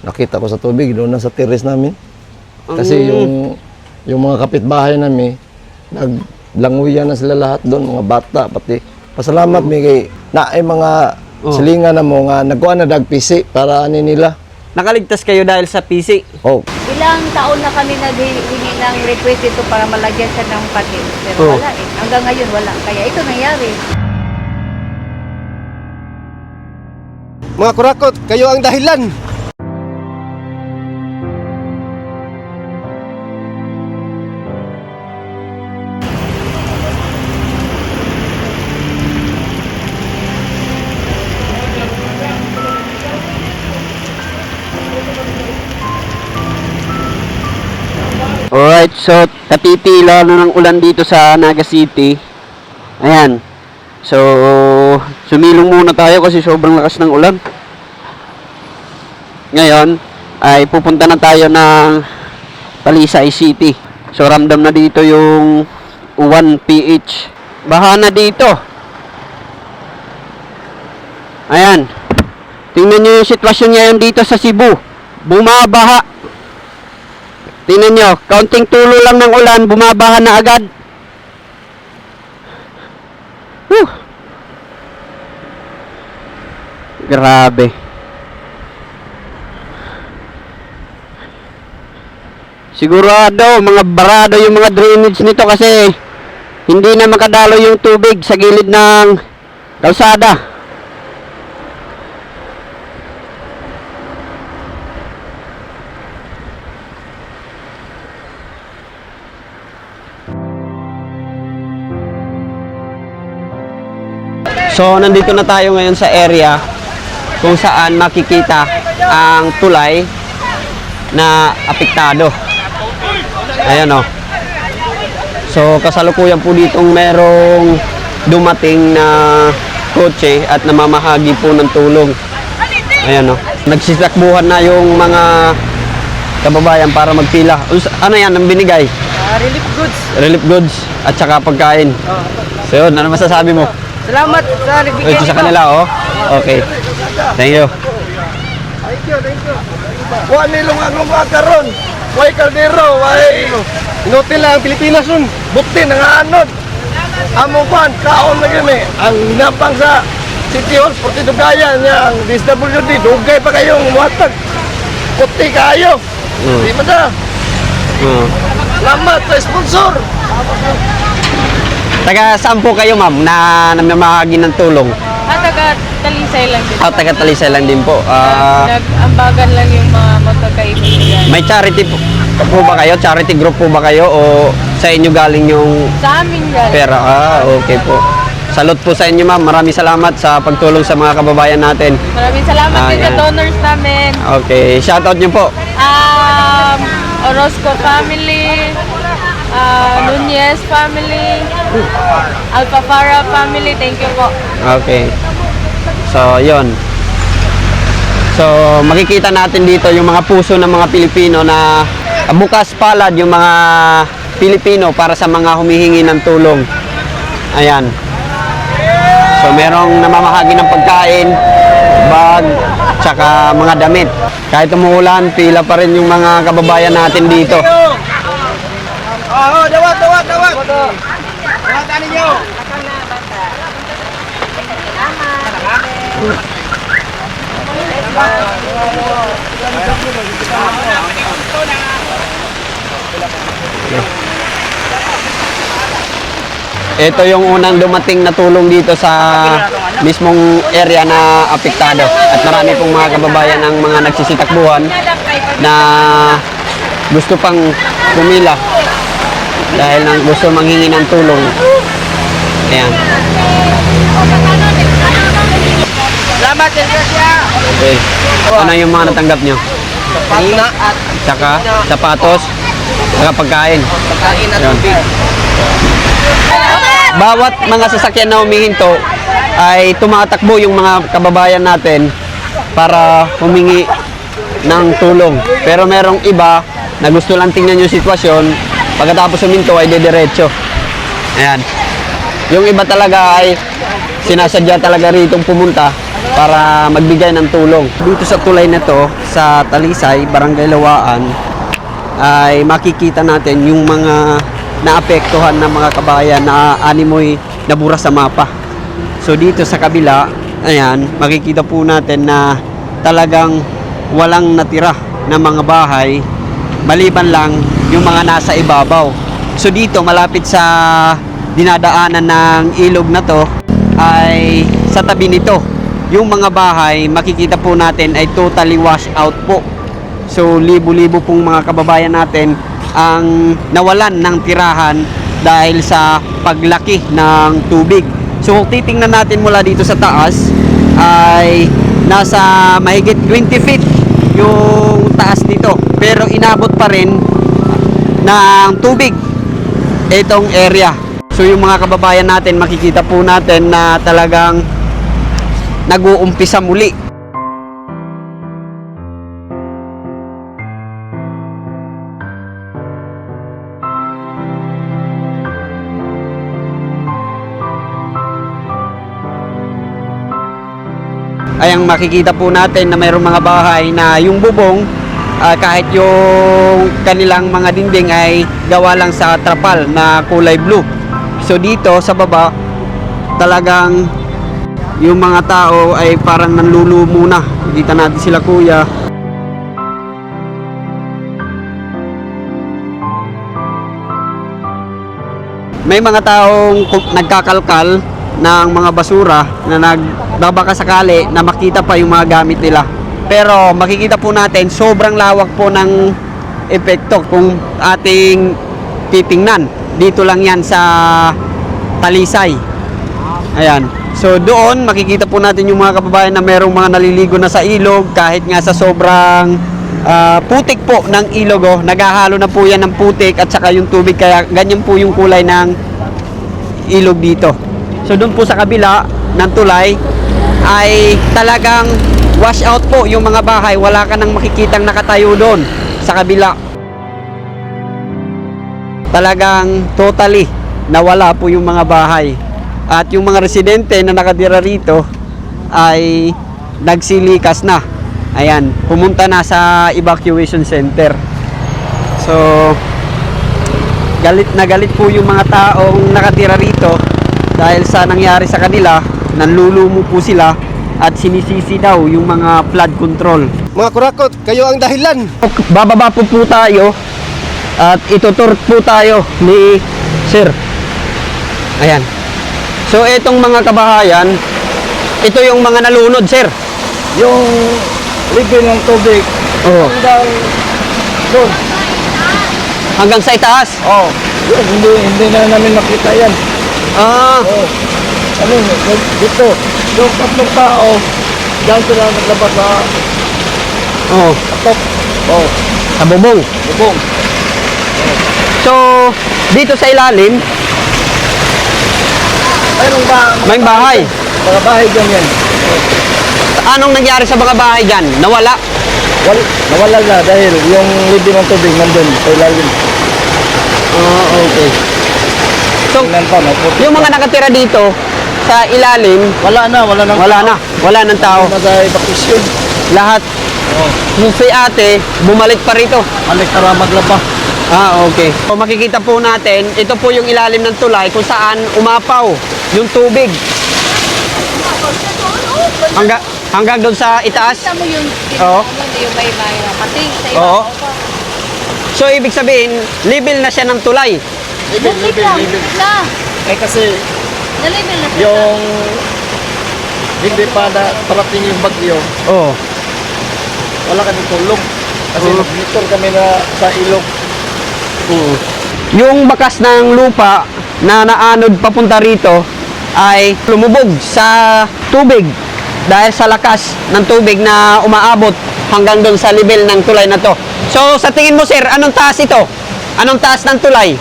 nakita ko sa tubig doon na sa terrace namin. Kasi Ang- yung yung mga kapitbahay namin, naglanguyan na sila lahat doon, mga bata pati. Pasalamat mi kay na ay mga Oh. silingan na mo nga nagkuha na dag PC para ani nila. Nakaligtas kayo dahil sa PC. Oh, Ilang taon na kami naghihingi ng request ito para malagyan siya ng patin. Pero Oh. wala eh. Hanggang ngayon wala. Kaya ito nangyari. Mga kurakot, kayo ang dahilan. Alright, so tatitila na ng ulan dito sa Naga City. Ayan. So, sumilong muna tayo kasi sobrang lakas ng ulan. Ngayon, ay pupunta na tayo ng Talisay City. So, ramdam na dito yung 1 PH. Baha na dito. Ayan. Tingnan nyo yung sitwasyon ngayon dito sa Cebu. Bumabaha. Tingnan nyo, kaunting tulo lang ng ulan, bumabaha na agad. Whew. Grabe. Sigurado, mga barado yung mga drainage nito kasi hindi na makadalo yung tubig sa gilid ng kalsada. So, nandito na tayo ngayon sa area kung saan makikita ang tulay na apektado. Ayan o. So, kasalukuyan po ditong merong dumating na kotse at namamahagi po ng tulong. Ayan o. Nagsisakbuhan na yung mga kababayan para magpila. Ano yan ang binigay? relief goods. Relief goods at saka pagkain. So yun, ano masasabi mo? Salamat sa Uy, ito sa kanila, oh. Okay. Thank you. Thank you, thank you. Kuha nilong ang mga karon. Way kaldero, way inutil lang ang Pilipinas nun. Bukti nga anod. Among kwan, kaon na kami. Ang napang sa City Hall, Porti Dugaya niya, ang DSWD, dugay pa kayong muhatag. Puti kayo. Mm. Di ba na? Uh. Salamat sa sponsor. Taga saan po kayo, ma'am, na namamahagi ng tulong? At taga Talisay lang din. Ah, taga Talisay lang din po. Ah, Nag-ambagan lang yung mga magkakaibigan. may charity po, po ba kayo? Charity group po ba kayo? O sa inyo galing yung Sa amin yan. pera? Ah, okay po. Salute po sa inyo, ma'am. Maraming salamat sa pagtulong sa mga kababayan natin. Maraming salamat Ah, din sa yan. donors namin. Okay, shoutout niyo po. Um, Orozco family, uh, Nunez family, Alpafara family, thank you po. Okay. So, yon. So, makikita natin dito yung mga puso ng mga Pilipino na bukas palad yung mga Pilipino para sa mga humihingi ng tulong. Ayan. So, merong namamahagi ng pagkain, bag, tsaka mga damit. Kahit umuulan, pila pa rin yung mga kababayan natin dito. Oh, dawat, dawat, dawat. Dawatan ninyo. Ito yung unang dumating na tulong dito sa mismong area na apektado. At marami pong mga kababayan ang mga nagsisitakbuhan na gusto pang pumila dahil nang gusto manghingi ng tulong. Ayan. Salamat. Okay. Ano yung mga natanggap nyo? Pangina at Tsaka sapatos, tsaka pagkain. pagkain at tubig. bawat mga sasakyan na humihinto ay tumatakbo yung mga kababayan natin para humingi ng tulong. Pero merong iba na gusto lang tingnan yung sitwasyon, pagkatapos huminto ay dediretso. Ayan. Yung iba talaga ay sinasadya talaga rito pumunta para magbigay ng tulong. Dito sa tulay na to, sa Talisay, Barangay Lawaan, ay makikita natin yung mga naapektuhan ng mga kabayan na animoy nabura sa mapa. So dito sa kabila, ayan, makikita po natin na talagang walang natira na mga bahay maliban lang yung mga nasa ibabaw. So dito malapit sa dinadaanan ng ilog na to ay sa tabi nito yung mga bahay makikita po natin ay totally wash out po. So libo-libo pong mga kababayan natin ang nawalan ng tirahan dahil sa paglaki ng tubig. So kung titingnan natin mula dito sa taas ay nasa mahigit 20 feet yung taas nito. Pero inabot pa rin ng tubig itong area. So yung mga kababayan natin makikita po natin na talagang nag-uumpisa muli ay ang makikita po natin na mayroong mga bahay na yung bubong ah, kahit yung kanilang mga dingding ay gawa lang sa trapal na kulay blue. So dito sa baba talagang yung mga tao ay parang nanlulumo na. Kita natin sila kuya. May mga taong nagkakalkal ng mga basura na nagbabaka sakali na makita pa yung mga gamit nila. Pero makikita po natin sobrang lawak po ng epekto kung ating titingnan. Dito lang yan sa Talisay. Ayan. So doon makikita po natin yung mga kababayan na merong mga naliligo na sa ilog kahit nga sa sobrang ah, putik po ng ilog oh, naghahalo na po yan ng putik at saka yung tubig kaya ganyan po yung kulay ng ilog dito. So doon po sa kabila ng tulay ay talagang wash out po yung mga bahay. Wala ka nang makikitang nakatayo doon sa kabila. Talagang totally nawala po yung mga bahay. At yung mga residente na nakatira rito ay nagsilikas na. Ayan, pumunta na sa evacuation center. So, galit na galit po yung mga taong nakatira rito dahil sa nangyari sa kanila, nanlulumo po sila at sinisisi daw yung mga flood control. Mga kurakot, kayo ang dahilan. Bababa po po tayo at itutur po tayo ni Sir. Ayan. So itong mga kabahayan, ito yung mga nalunod, Sir. Yung level ng tubig, Oo. hanggang doon. Hanggang sa itaas. Oh, yun, hindi, hindi na namin makita yan. Ah, Oh, ano, dito, yung tatlong tao, dyan sila naglabas sa oh, top. Oh, sa bubong. bubong. So, dito sa ilalim, Mayroong ba? may bahay. Mga bahay dyan yan. Anong nangyari sa mga bahay dyan? Nawala? Wal, nawala na dahil yung level ng tubig nandun sa ilalim. Ah, okay. So, Tingnan pa, may yung mga nakatira dito sa ilalim, Wala na, wala na. wala na. Wala ng tao. Na evacuation. Lahat. Oh, Yung si ate, bumalik pa rito. alik tara maglaba. Ah, okay. So makikita po natin, ito po yung ilalim ng tulay kung saan umapaw yung tubig. Hanggang hanggang doon sa itaas. Kita mo yung, Oo. yung may may pating sa Oo. ibabaw pa. So ibig sabihin, level na siya ng tulay. Libil, lang, libil. na. Eh kasi Nalibel na siya. yung hindi pa na parating yung bagyo, Oo. wala kami tulog. Kasi Oo. nag-motor kami na sa ilog. Yung bakas ng lupa na naanod papunta rito ay lumubog sa tubig dahil sa lakas ng tubig na umaabot hanggang doon sa level ng tulay na to. So sa tingin mo sir, anong taas ito? Anong taas ng tulay?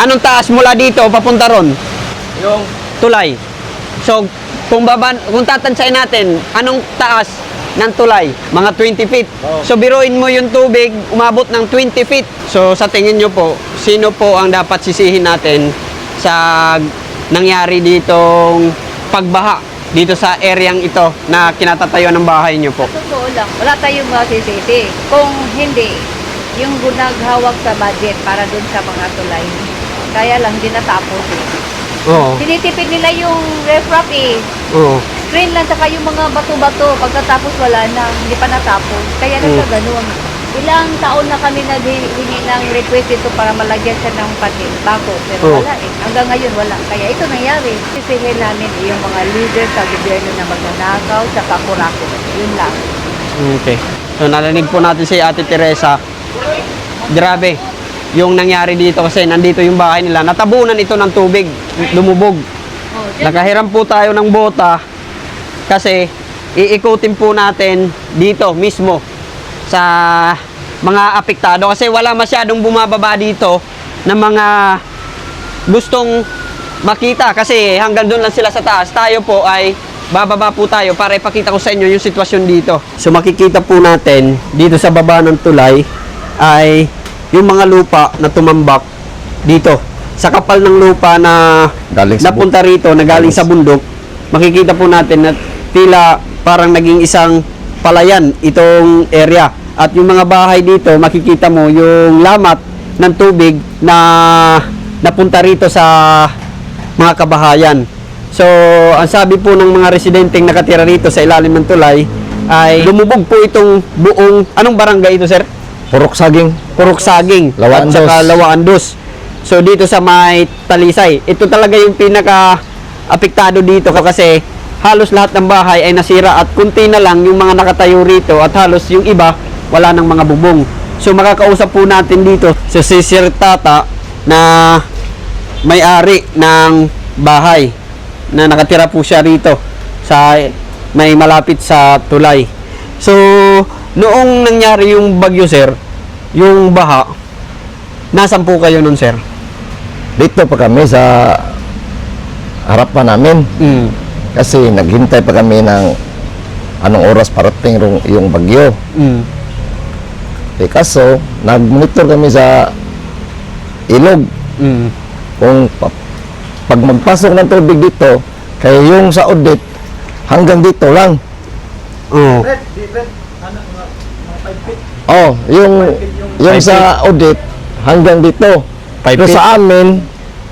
Anong taas mula dito papunta ron? Yung Tulay. So kung baban, kung tatansayin natin, anong taas ng tulay? Mga 20 feet. Oo. So biruin mo yung tubig, umabot ng 20 feet. So sa tingin nyo po, sino po ang dapat sisihin natin sa nangyari ditong pagbaha dito sa areang ito na kinatatayuan ng bahay niyo po? Sa totoo lang, wala tayong masisisi. Kung hindi, yung naghawak sa budget para dun sa mga tulay. Kaya lang, hindi natapos eh. Oo. Tinitipid nila yung refrap eh. Oo. Screen lang saka yung mga bato-bato. Pagkatapos wala na, hindi pa natapos. Kaya Mm. nagkaganon. Ilang taon na kami naghingi ng request ito para malagyan siya ng patin, bako. Pero Oh. wala eh. Hanggang ngayon wala. Kaya ito nangyari. Sisihin namin yung mga leader sa gobyerno na magnanakaw sa kakurako. Yun lang. Okay. So narinig po natin si Ate Teresa. Grabe. Yung nangyari dito kasi nandito yung bahay nila. Natabunan ito ng tubig. Lumubog. Oh, Nakahiram po tayo ng bota kasi iikutin po natin dito mismo sa mga apektado kasi wala masyadong bumababa dito ng mga gustong makita kasi hanggang doon lang sila sa taas. Tayo po ay bababa po tayo para ipakita ko sa inyo yung sitwasyon dito. So makikita po natin dito sa baba ng tulay ay yung mga lupa na tumambak dito. Sa kapal ng lupa na Galing napunta rito na galing sa bundok, makikita po natin na tila parang naging isang palayan itong area. At yung mga bahay dito, makikita mo yung lamat ng tubig na napunta rito sa mga kabahayan. So, ang sabi po ng mga residenteng nakatira rito sa ilalim ng tulay ay lumubog po itong buong, anong barangay ito sir? Purok saging. Purok Saging Lawaan at saka Dos. Lawaan Dos. So dito sa may Talisay, ito talaga yung pinaka apektado dito kasi halos lahat ng bahay ay nasira at kunti na lang yung mga nakatayo rito at halos yung iba wala ng mga bubong. So makakausap po natin dito si Sir Tata na may-ari ng bahay na nakatira po siya rito sa may malapit sa tulay. So, noong nangyari yung bagyo, sir, yung baha, nasan po kayo nun, sir? Dito pa kami sa harapan namin. Mm. Kasi naghintay pa kami ng anong oras parating yung bagyo. Mm. Eh, kaso, nag-monitor kami sa ilog. Mm. Kung pa- pag magpasok ng tubig dito, kaya yung sa audit, hanggang dito lang. Oh. Oh, yung yung sa audit, hanggang dito. Five Pero feet? sa amin,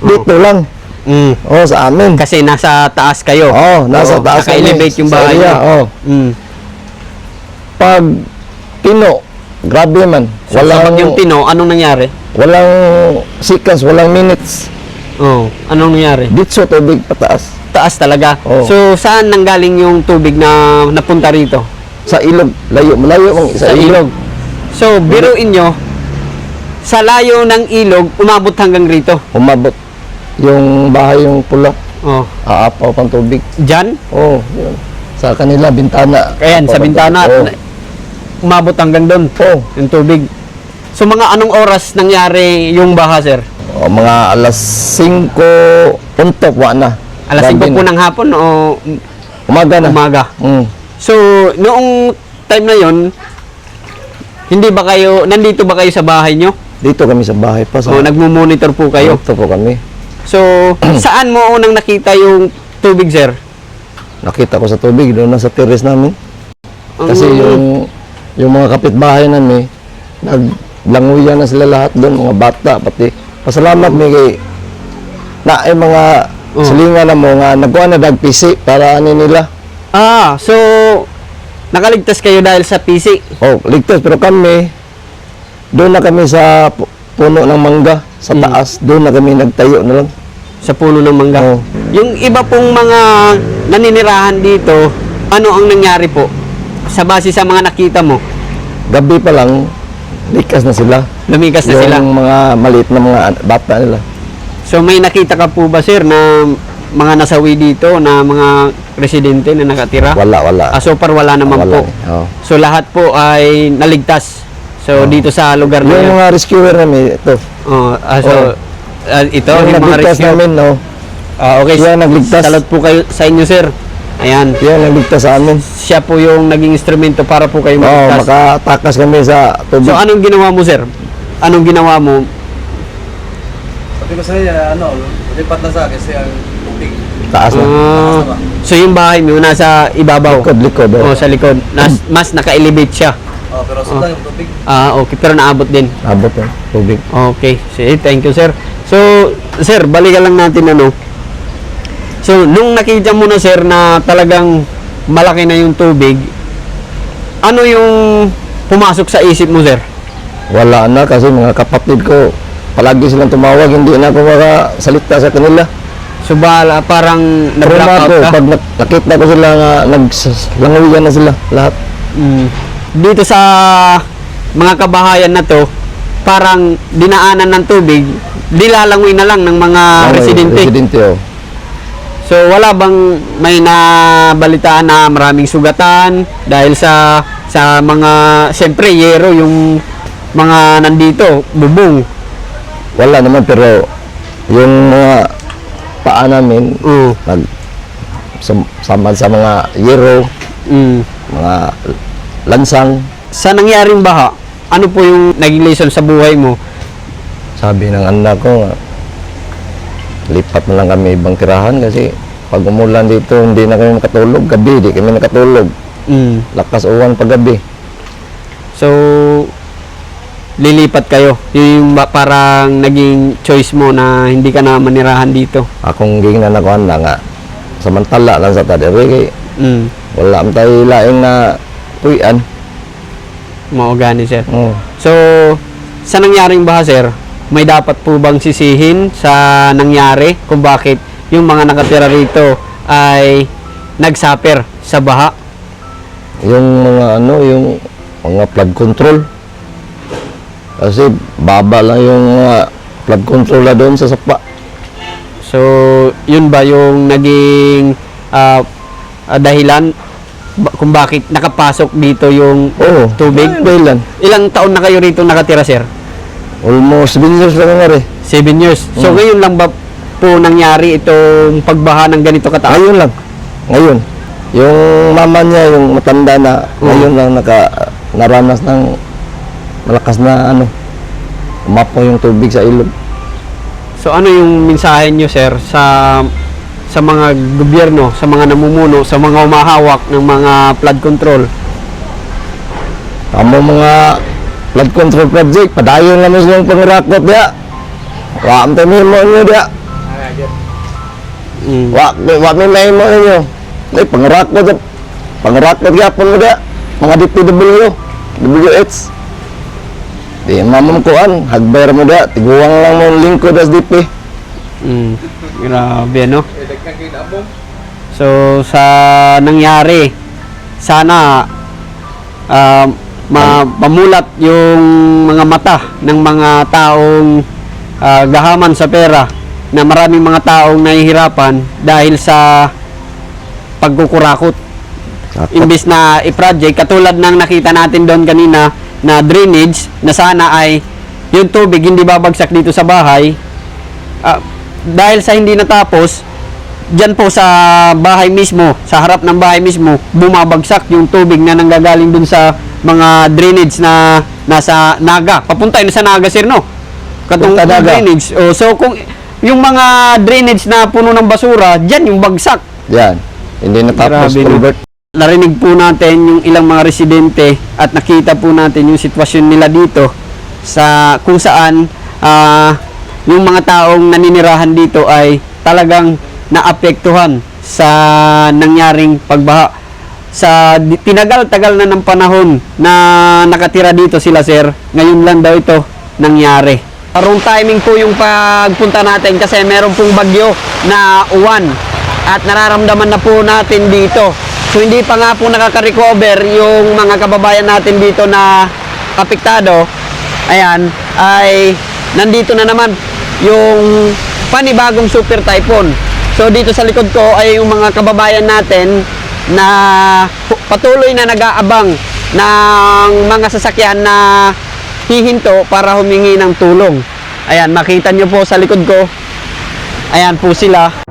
dito lang. Mm. Oh, sa amin. Kasi nasa taas kayo. Oh, nasa Oo, taas kami, Naka-elevate yung sa bahay area, niyo. oh. Mm. Pag tino, grabe man. So, sa bagyong Tino, anong nangyari? walang seconds, walang minutes. Oh, anong nangyari? Ditso tubig pataas. Taas talaga. Oo. So, saan nanggaling yung tubig na napunta rito? Sa ilog, layo, malayo ang Sa sa, ilog. ilog. So, biruin nyo, sa layo ng ilog, umabot hanggang rito. Umabot yung bahay yung pula, Oh. aapaw pang tubig. Diyan, Oh, yun. Sa kanila bintana. Ayan, sa bintana, tubig. umabot hanggang doon. Oh, oh. Yung tubig. So, mga anong oras nangyari yung baha, sir? Oh, mga alas 5 puntok wa na. Alas 5 Grabe po ng hapon o Umaga na. umaga? Mm. So, noong time na yon hindi ba kayo, nandito ba kayo sa bahay nyo? Dito kami sa bahay pa. Sa, O nagmo-monitor po kayo? Dito po kami. So, saan mo unang nakita yung tubig, sir? Nakita ko sa tubig doon na sa terrace namin. Kasi Ang- yung yung mga kapitbahay namin, naglanguyan na sila lahat doon, mga bata pati. Pasalamat mi kay na ay mga Oh. silingan na mo nga nagkuha na dagpisi para ani nila. Ah, so, nakaligtas kayo dahil sa PC? Oh, ligtas pero kami doon na kami sa pu- puno ng mangga sa Mm. taas, doon na kami nagtayo na lang. sa puno ng mangga. Oo. Yung iba pong mga naninirahan dito, ano ang nangyari po? Sa base sa mga nakita mo, Gabi pa lang likas na sila. lumigas na yung sila. mga maliit na mga an- bata nila. So may nakita ka po ba sir na mga nasawi dito na mga residente na nakatira? Wala, wala. Ah, so far wala naman wala. po. Oh. So lahat po ay naligtas. So dito sa lugar na Yung yun. mga rescuer namin, ito. Oh, ah, so Oh. ah, ito yung yung mga nagligtas rescue. namin, no? Ah, okay. Siya nagligtas. Salot po kayo sa inyo sir. Ayan. Siya nagligtas sa amin. Siya po yung naging instrumento para po kayo Oo, maligtas. makatakas kami sa tubig. So anong ginawa mo sir? Anong ginawa mo? Sabi ko sa iya, ano, lipat na sa akin kasi ang taas na. Ah, so yung bahay mo nasa ibabaw. Likod, likod. Oh, Oh. sa likod. Nas, mas naka-elevate siya. Oh, pero sa yung tubig. Ah, okay. Pero naabot din. Abot na. Tubig. Okay. Sige, thank you, sir. So, sir, balikan lang natin ano. So, nung nakita mo na, sir, na talagang malaki na yung tubig, ano yung pumasok sa isip mo, sir? Wala na kasi mga kapatid ko, palagi silang tumawag, hindi na ako makasalita sa kanila. So, bala, parang nag-blackout ka? pag nak- nakita ko sila nga, naglangawigan na sila, lahat. Mm. Dito sa mga kabahayan na to, parang dinaanan ng tubig, dilalangoy na lang ng mga Langoy, residente. Residente, oh. So wala bang may nabalitaan na maraming sugatan dahil sa sa mga siyempre yero yung mga nandito, bubong. Wala naman, pero yung mga paa namin, Oo. nag sam- sama sa mga yero, Mm. mga lansang. Sa nangyaring baha, ano po yung naging lesson sa buhay mo? Sabi ng anak ko, lipat na lang kami ibang tirahan kasi pag umulan dito, hindi na kami makatulog. Gabi, di kami nakatulog. Mm. Lakas uwan pag gabi. So lilipat kayo. Yun yung ba- parang naging choice mo na hindi ka na manirahan dito. Akong gingnan ako na nga, samantala lang sa tadiri, kay Mm. wala man tayo laing na tuyan. Maugani, sir. Oh. So, sa nangyaring baha, sir, may dapat po bang sisihin sa nangyari kung bakit yung mga nakatira rito ay nagsaper sa baha? Yung mga ano, yung mga flood control. Kasi baba lang yung mga flood control na doon sa sapa. So, yun ba yung naging ah, ah, dahilan ba- kung bakit nakapasok dito yung Oo. tubig? Ay, dahilan. Ilang taon na kayo rito nakatira, sir? Almost 7 years lang nga rin. Seven years. So, Mm. ngayon lang ba po nangyari itong pagbaha ng ganito kataas? Ngayon lang. Ngayon. Yung mama niya, yung matanda na, ngayon lang naka, naranas ng malakas na ano, umapo yung tubig sa ilog. So ano yung mensahe nyo sir sa sa mga gobyerno, sa mga namumuno, sa mga umahawak ng mga flood control? Amo mga flood control project, padayon naman silang pangirakot dia. Wa am tayo mo nyo dia. Mm. Wa, wa may may mo ninyo. Ay, pangirakot. Pangirakot gyapon mo dia. Mga DPW, WH. Di mamam kuan, hagbayar mo dia, tiguang lang mo lingkod as DP. Mm. Grabe no? So sa nangyari, sana ah, ma pamulat yung mga mata ng mga taong ah, gahaman sa pera na maraming mga taong nahihirapan dahil sa pagkukurakot. imbis na i-project katulad ng nakita natin doon kanina na drainage na sana ay yung tubig hindi babagsak dito sa bahay. Ah, dahil sa hindi natapos dyan po sa bahay mismo sa harap ng bahay mismo bumabagsak yung tubig na nanggagaling dun sa mga drainage na nasa Naga. Papunta yun sa Naga sir no? Katong drainage. Oh, so kung yung mga drainage na puno ng basura dyan yung bagsak. Yan. Hindi natapos Grabe? Narinig po natin yung ilang mga residente at nakita po natin yung sitwasyon nila dito sa kung saan ah, yung mga taong naninirahan dito ay talagang naapektuhan sa nangyaring pagbaha. Sa tinagal-tagal na ng panahon na nakatira dito sila sir, ngayon lang daw ito nangyari. Wrong timing po yung pagpunta natin kasi meron pong bagyo na uwan at nararamdaman na po natin dito. So hindi pa nga po nakaka-recover yung mga kababayan natin dito na apektado. Ayan, ay nandito na naman yung panibagong super typhoon. So dito sa likod ko ay yung mga kababayan natin na patuloy na nag-aabang ng mga sasakyan na hihinto para humingi ng tulong. Ayan, makita nyo po sa likod ko. Ayan po sila.